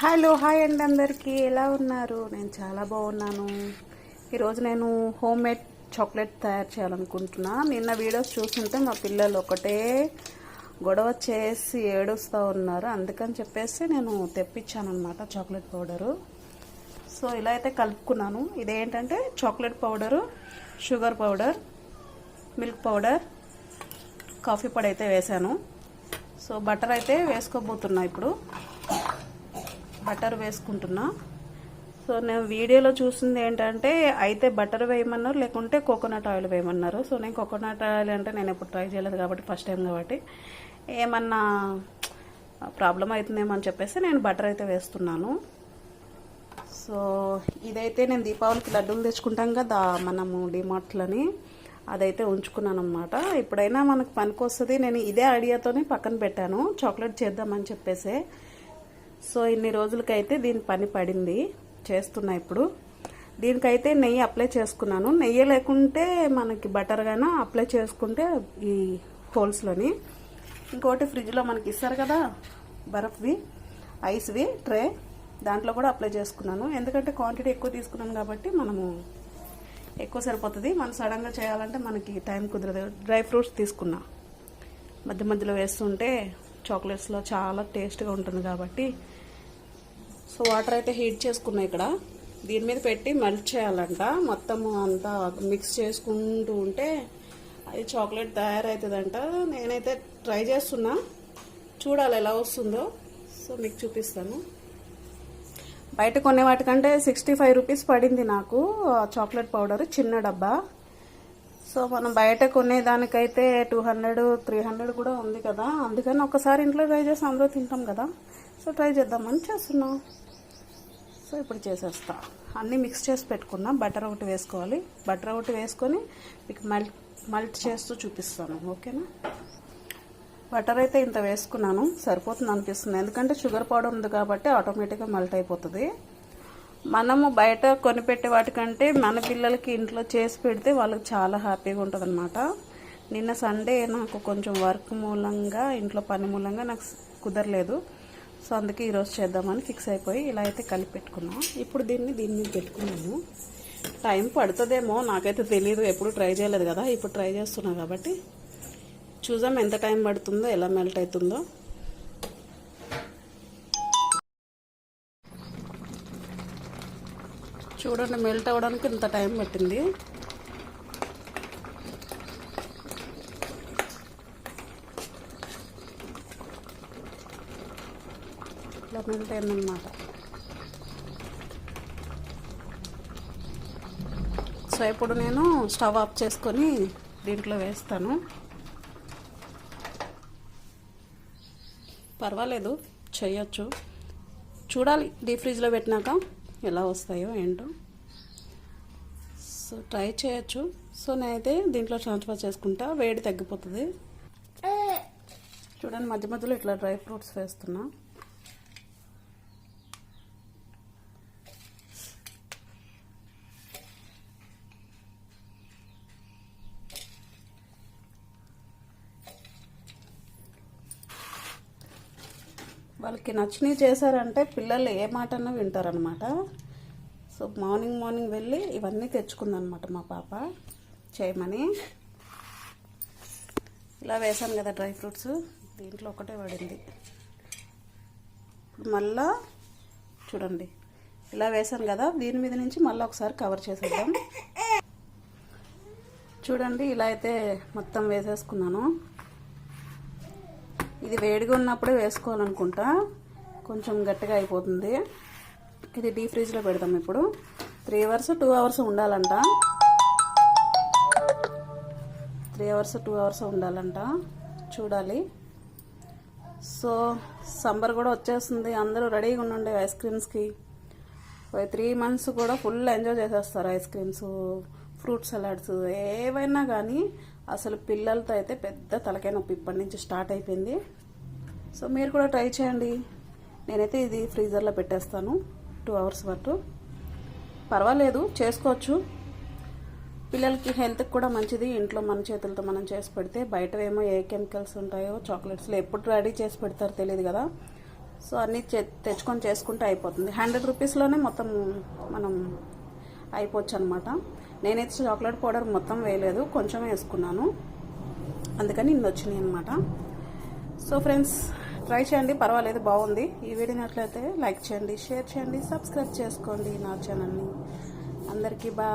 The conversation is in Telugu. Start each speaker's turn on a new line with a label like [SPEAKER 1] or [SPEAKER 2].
[SPEAKER 1] హలో హాయ్ అండి అందరికీ. ఎలా ఉన్నారు? నేను చాలా బాగున్నాను. ఈరోజు నేను హోమ్ మేడ్ చాక్లెట్ తయారు చేయాలనుకుంటున్నా. నిన్న వీడియోస్ చూస్తుంటే మా పిల్లలు ఒకటే గొడవ చేసి ఏడుస్తూ ఉన్నారు. అందుకని చెప్పేసి నేను తెప్పించాను అనమాట చాక్లెట్ పౌడరు. సో ఇలా అయితే కలుపుకున్నాను. ఇదేంటంటే chocolate powder sugar powder milk powder coffee పొడి అయితే వేసాను సో బటర్ అయితే వేసుకోబోతున్నా ఇప్పుడు. బటర్ వేసుకుంటున్నా. సో నేను వీడియోలో చూసింది ఏంటంటే అయితే బటర్ వేయమన్నారు లేకుంటే కోకోనట్ ఆయిల్ వేయమన్నారు. సో నేను కోకోనట్ ఆయిల్ అంటే నేను ఎప్పుడు ట్రై చేయలేదు కాబట్టి ఫస్ట్ టైం కాబట్టి. ఏమన్నా ప్రాబ్లం అవుతుందేమో అని చెప్పేసి నేను బటర్ అయితే వేస్తున్నాను. సో ఇదైతే నేను దీపావళికి లడ్డూలు తెచ్చుకుంటాం కదా మనము డిమార్ట్లని. అదైతే ఉంచుకున్నాను అనమాట ఇప్పుడైనా మనకు పనికి వస్తుంది నేను ఇదే ఐడియాతోనే పక్కన పెట్టాను. చాక్లెట్ చేద్దామని చెప్పేసి. సో ఇన్ని రోజులకైతే దీని పని పడింది. చేస్తున్నా ఇప్పుడు. దీనికైతే నెయ్యి అప్లై చేసుకున్నాను. నెయ్యి లేకుంటే మనకి బటర్ గానా అప్లై చేసుకుంటే ఈ హోల్స్లోని. ఇంకోటి ఫ్రిడ్జ్లో మనకి ఇస్తారు కదా బరఫ్వి ఐస్వి ట్రే దాంట్లో కూడా అప్లై చేసుకున్నాను. ఎందుకంటే క్వాంటిటీ ఎక్కువ తీసుకున్నాను కాబట్టి మనము ఎక్కువ సరిపోతుంది. మనం సడన్గా చేయాలంటే మనకి టైం కుదరదు. డ్రై ఫ్రూట్స్ తీసుకున్నా. మధ్య మధ్యలో వేస్తుంటే చాక్లెట్స్లో చాలా టేస్ట్గా ఉంటుంది కాబట్టి సో వాటర్ అయితే హీట్ చేసుకున్నాయి ఇక్కడ. దీని మీద పెట్టి మెల్ట్ చేయాలంట. మొత్తం అంతా మిక్స్ చేసుకుంటూ ఉంటే అది చాక్లెట్ తయారవుతుందంట. నేనైతే ట్రై చేస్తున్నా. చూడాలి ఎలా వస్తుందో. సో మీకు చూపిస్తాను. బయట కొనే వాటికంటే సిక్స్టీ ఫైవ్ రూపీస్ పడింది నాకు ఆ చాక్లెట్ పౌడర్ చిన్న డబ్బా. సో మనం బయట కొనేదానికైతే టూ హండ్రెడ్ త్రీ హండ్రెడ్ కూడా ఉంది కదా. అందుకని ఒకసారి ఇంట్లో ట్రై చేసి అందరూ తింటాం కదా. సో ట్రై చేద్దామని చేస్తున్నాం. సో ఇప్పుడు చేసేస్తా. అన్నీ మిక్స్ చేసి పెట్టుకున్నా బటర్ ఒకటి వేసుకోవాలి. బటర్ ఒకటి వేసుకొని మీకు మల్ట్ మల్ట్ చేస్తూ చూపిస్తాను ఓకేనా? బటర్ అయితే ఇంత వేసుకున్నాను సరిపోతుంది అనిపిస్తుంది. ఎందుకంటే షుగర్ పౌడర్ ఉంది కాబట్టి ఆటోమేటిక్గా మల్ట్ అయిపోతుంది. మనము బయట కొనిపెట్టే వాటికంటే మన పిల్లలకి ఇంట్లో చేసి పెడితే వాళ్ళకి చాలా హ్యాపీగా ఉంటుంది అనమాట నిన్న సండే నాకు కొంచెం వర్క్ మూలంగా ఇంట్లో పని మూలంగా నాకు కుదరలేదు. సో అందుకే ఈరోజు చేద్దామని ఫిక్స్ అయిపోయి ఇలా అయితే కలిపి పెట్టుకున్నాం. ఇప్పుడు దీన్ని దీని మీద పెట్టుకున్నాము టైం పడుతుందేమో నాకైతే తెలియదు ఎప్పుడు ట్రై చేయలేదు కదా ఇప్పుడు ట్రై చేస్తున్నా కాబట్టి. చూద్దాం ఎంత టైం పడుతుందో ఎలా మెల్ట్ అవుతుందో. చూడండి మెల్ట్ అవ్వడానికి ఇంత టైం పట్టింది. అయిందనమాట సో ఇప్పుడు నేను స్టవ్ ఆఫ్ చేసుకొని దీంట్లో వేస్తాను. పర్వాలేదు చేయొచ్చు. చూడాలి డీప్ ఫ్రిడ్జ్లో పెట్టినాక ఎలా వస్తాయో ఏంటో. సో ట్రై చేయొచ్చు. సో నేనైతే దీంట్లో ట్రాన్స్ఫర్ చేసుకుంటా వేడి తగ్గిపోతుంది. చూడండి మధ్య మధ్యలో ఇట్లా డ్రై ఫ్రూట్స్ వేస్తున్నా. వాళ్ళకి నచ్చినవి చేశారంటే పిల్లలు ఏ మాటన్నా వింటారనమాట సో మార్నింగ్ మార్నింగ్ వెళ్ళి ఇవన్నీ తెచ్చుకుందనమాట మా పాప. చేయమని. ఇలా వేసాను కదా డ్రై ఫ్రూట్స్. దీంట్లో ఒకటే పడింది. ఇప్పుడు మళ్ళా చూడండి. ఇలా వేసాను కదా దీని మీద నుంచి మళ్ళీ ఒకసారి కవర్ చేసేద్దాం. చూడండి ఇలా అయితే మొత్తం వేసేసుకున్నాను. ఇది వేడిగా ఉన్నప్పుడే వేసుకోవాలనుకుంటా. కొంచెం గట్టిగా అయిపోతుంది. ఇది డీప్ ఫ్రిడ్జ్లో పెడతాం ఇప్పుడు. త్రీ అవర్స్ టూ అవర్స్ ఉండాలంట. త్రీ అవర్స్ టూ అవర్స్ ఉండాలంట. చూడాలి. సో సమ్మర్ కూడా వచ్చేస్తుంది. అందరూ రెడీగా ఉండండి ఐస్ క్రీమ్స్కి. త్రీ మంత్స్ కూడా ఫుల్ ఎంజాయ్ చేసేస్తారు ఐస్ క్రీమ్స్ ఫ్రూట్ సలాడ్స్ ఏవైనా కానీ అసలు పిల్లలతో అయితే పెద్ద తలకాయ నొప్పి ఇప్పటి నుంచి స్టార్ట్ అయిపోయింది. సో మీరు కూడా ట్రై చేయండి. నేనైతే ఇది ఫ్రీజర్లో పెట్టేస్తాను టూ అవర్స్ వరకు పర్వాలేదు చేసుకోవచ్చు. పిల్లలకి హెల్త్కి కూడా మంచిది. ఇంట్లో మన చేతులతో మనం చేసి పెడితే బయట ఏమో ఏ కెమికల్స్ ఉంటాయో చాక్లెట్స్లో ఎప్పుడు రెడీ చేసి పెడతారో తెలియదు కదా. సో అన్నీ తె- తెచ్చుకొని చేసుకుంటే అయిపోతుంది. హండ్రెడ్ రూపీస్లోనే మొత్తం మనం అయిపోవచ్చు అనమాట నేనైతే చాక్లెట్ పౌడర్ మొత్తం వేయలేదు కొంచెం వేసుకున్నాను. అందుకని ఇన్ని వచ్చినాయి అనమాట సో ఫ్రెండ్స్ ట్రై చేయండి పర్వాలేదు బాగుంది. ఈ వీడియో నట్లయితే లైక్ చేయండి షేర్ చేయండి సబ్స్క్రైబ్ చేసుకోండి నా ఛానల్ని. అందరికీ బాయ్.